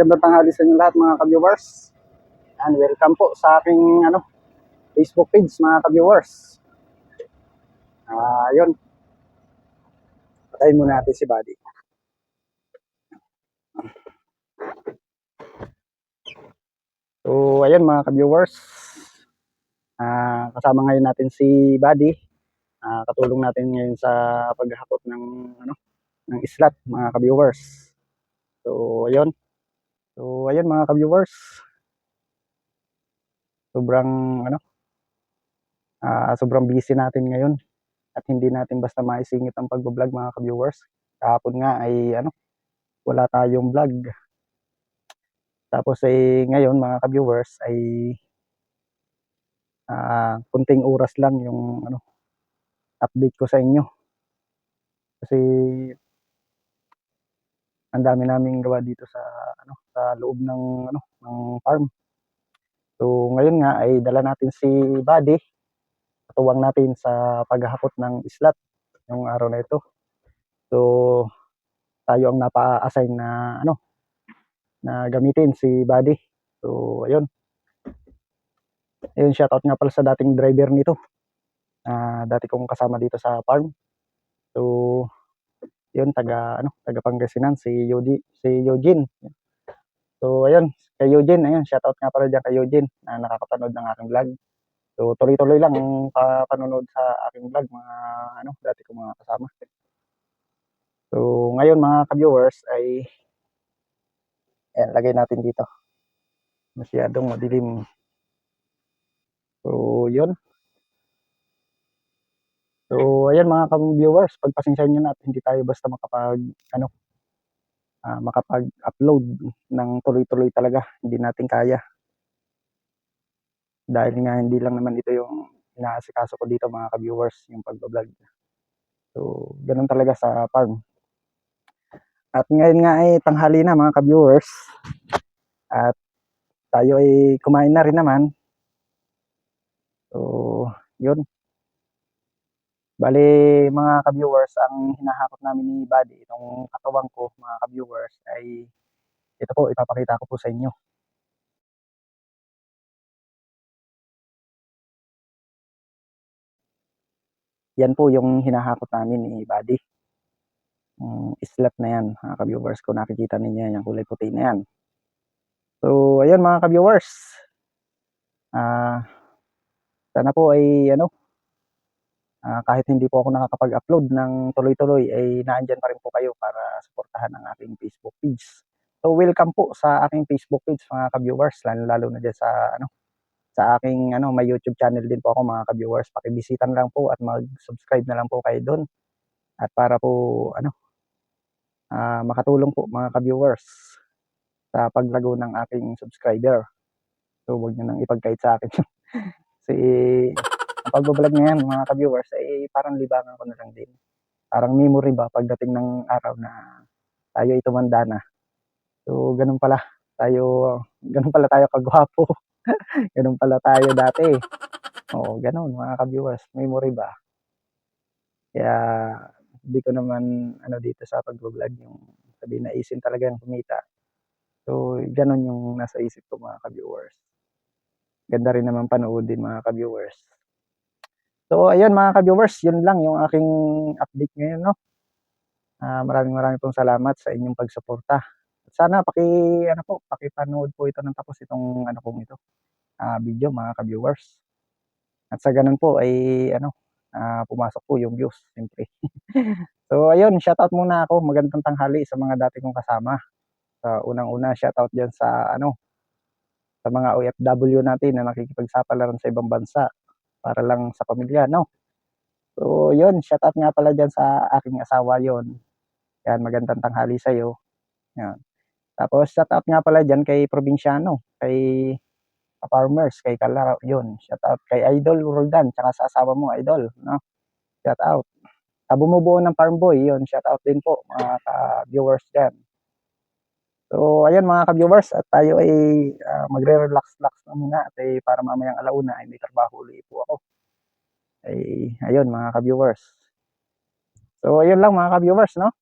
magandang tanghali sa inyo lahat mga ka-viewers. And welcome po sa aking ano, Facebook page mga ka-viewers. Ah, yun. Patayin muna natin si Buddy. So, ayun mga ka-viewers. Ah, kasama ngayon natin si Buddy. Ah, katulong natin ngayon sa paghahakot ng ano, ng islat mga ka-viewers. So, ayun. So, ayun mga ka-viewers. Sobrang ano ah sobrang busy natin ngayon at hindi natin basta maisingit ang pagbo-vlog mga ka-viewers. Kahapon nga ay ano wala tayong vlog. Tapos ay ngayon mga ka-viewers ay ah kunting oras lang yung ano update ko sa inyo. Kasi ang dami naming gawa dito sa ano sa loob ng ano ng farm. So ngayon nga ay dala natin si Buddy. Katuwang natin sa paghahakot ng islat yung araw na ito. So tayo ang napa-assign na ano na gamitin si Buddy. So ayun. Ayun shoutout nga pala sa dating driver nito. Ah dati kong kasama dito sa farm. So yun taga ano taga Pangasinan si Yodi si Eugene. So ayun kay Eugene ayun shoutout nga pala diyan kay Eugene na nakakapanood ng aking vlog. So tuloy-tuloy lang ang panonood sa aking vlog mga ano dati kong mga kasama. So ngayon mga ka-viewers ay ayan, lagay natin dito. Masyadong madilim. So yun. So ayan mga ka-viewers, pagpasensyahan niyo na at hindi tayo basta makapag ano ah, makapag-upload ng tuloy-tuloy talaga. Hindi natin kaya. Dahil nga hindi lang naman ito yung inaasikaso ko dito mga ka-viewers, yung pagbablog. So, ganun talaga sa farm. At ngayon nga ay tanghali na mga ka-viewers. At tayo ay kumain na rin naman. So, yun. Bali mga ka-viewers, ang hinahakot namin ni Buddy, itong katawang ko mga ka-viewers ay ito po, ipapakita ko po sa inyo. Yan po yung hinahakot namin ni Buddy. Yung islat na yan, mga ka-viewers. Kung nakikita ninyo yan, yung kulay puti na yan. So, ayun mga ka-viewers. Ah, sana po ay ano, ah, kahit hindi po ako nakakapag-upload ng tuloy-tuloy, ay naandyan pa rin po kayo para suportahan ang aking Facebook page. So, welcome po sa aking Facebook page mga ka-viewers, lalo-lalo na dyan sa ano, sa aking ano, may YouTube channel din po ako mga ka-viewers. Pakibisitan lang po at mag-subscribe na lang po kayo doon. At para po ano, ah, makatulong po mga ka-viewers sa paglago ng aking subscriber. So, huwag nyo nang ipagkait sa akin. Kasi ang pagbablog na yan mga ka-viewers ay parang libangan ko na lang din. Parang memory ba pagdating ng araw na tayo ay tumanda na. So, ganun pala tayo, ganun pala tayo kagwapo. ganun pala tayo dati. Oo, ganun mga ka-viewers. Memory ba? Kaya, hindi ko naman ano dito sa pagbablog yung sabi na isin talaga yung kumita. So, ganun yung nasa isip ko mga ka-viewers. Ganda rin naman panoodin mga ka-viewers. So, ayun mga ka-viewers, yun lang yung aking update ngayon, no? Ah, maraming maraming pong salamat sa inyong pagsuporta. At sana paki ano po, pakipanood po ito ng tapos itong ano pong ito, ah, video mga ka-viewers. At sa ganun po ay ano, ah, pumasok po yung views, siyempre. so, ayun, shoutout muna ako. Magandang tanghali sa mga dati kong kasama. Sa unang-una, shoutout dyan sa ano, sa mga OFW natin na nakikipagsapalaran sa ibang bansa para lang sa pamilya, no? So, yun, shoutout nga pala dyan sa aking asawa yon. Yan, magandang tanghali sa iyo. Yan. Tapos shoutout nga pala dyan kay Probinsyano, kay farmers, kay Kalaro, yun. Shoutout kay Idol Roldan, tsaka sa asawa mo, Idol, no? Shoutout. Sa bumubuo ng Farm Boy, yun, shoutout din po, mga ka-viewers dyan. So, ayan mga ka-viewers, at tayo ay uh, magre-relax-relax na muna at ay para mamayang alauna ay may trabaho ulit po ako. Ay, ayun mga ka-viewers. So, ayun lang mga ka-viewers, no?